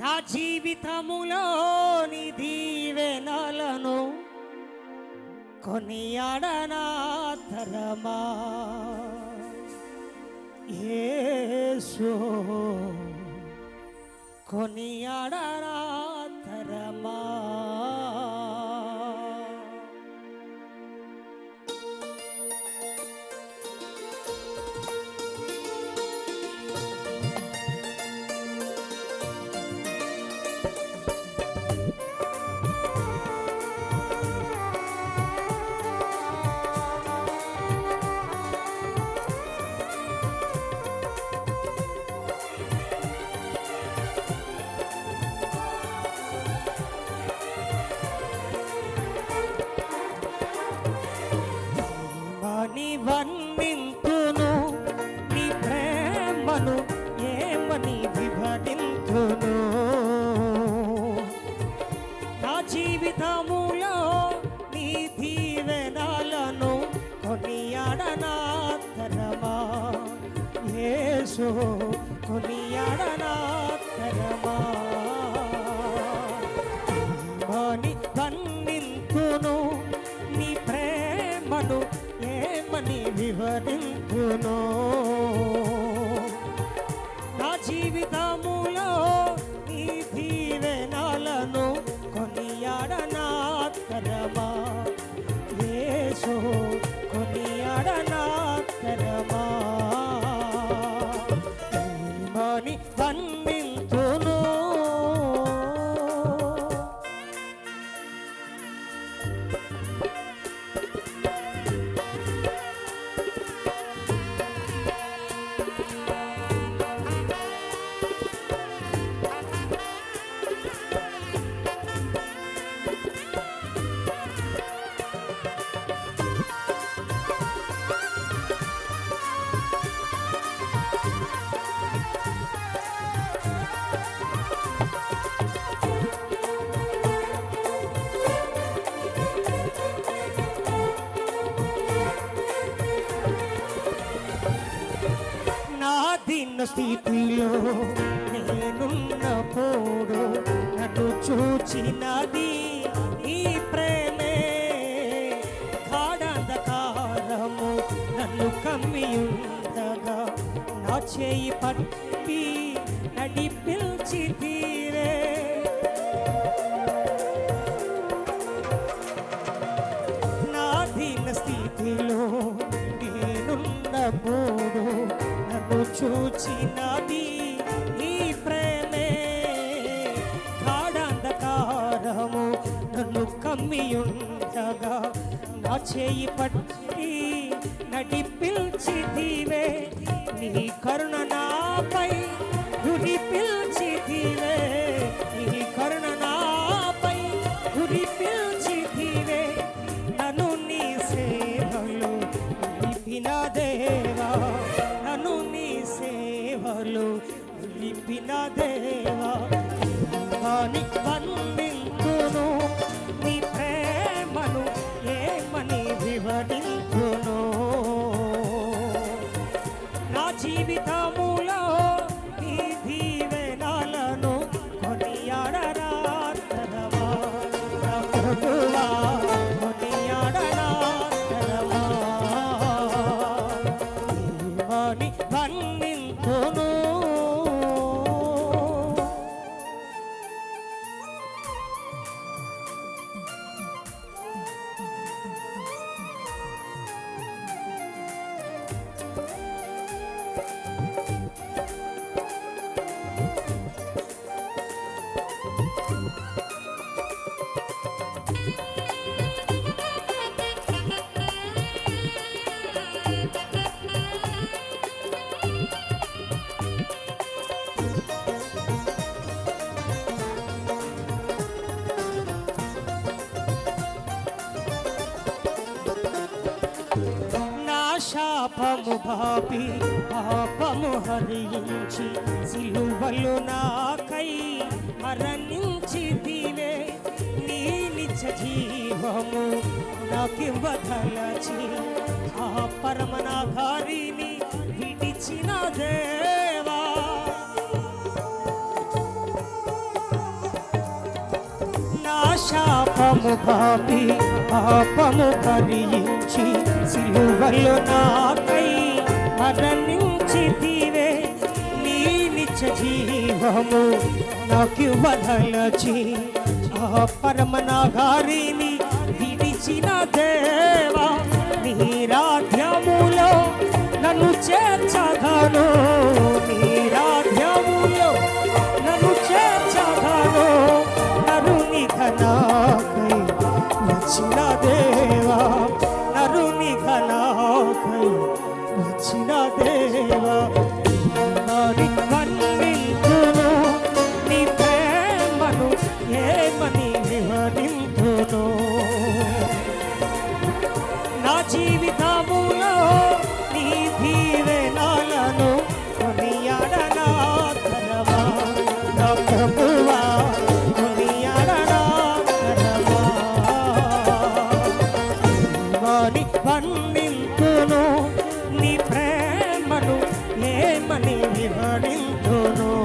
నా జీవితములోని దీవెనలను కొనియాడనా తరమా యేసు కొనియాడనా విభజింతును నా జీవితములో నీ దీవెనాలను కొనియాడనాథరమా యేసు కొనియాడనాథరమా మని వర్ణింతును నీ ప్రేమను ఏమని వివరింతును యేసు స్థితిలో నేనున్నప్పుడు నన్ను చూచినది ఈ ప్రేమే. కాడంధకారము నన్ను కమ్మియుండగా నా చేయి పట్టి నడిపించి చేయి పట్టి నడిపించితివే నీ కరుణ నాపై గురి పిల్చితివే నీ కరుణ నాపై గురి పిల్చితివే నన్ను నీ సేవలు నిలిపిన దేవా. నన్ను నీ సేవలు నిలిపిన దేవా. అని జీవితములో నీ దీవెనలను కొనియాడరా తరవా నా ప్రభువా కొనియాడరా పాపము పాపి పాపము హరించి సిలువలు నాకై మరణించి దీవే నీ నిజ జీవము. నాకి వదలచి ఆ పరమనాధారిని విడిచినదే. పాపము పాపి పాపము కరియించి సిలువలు నాకై మరణించితివే నీ నిత్య జీవము. నాకు వదలచి ఆ పరమనగారిని విడిచిన దేవా నీరాధ్యములో నన్ను చేర్చగను నీ వర్ణింతును నీ ప్రేమను ఏమని వివరించును.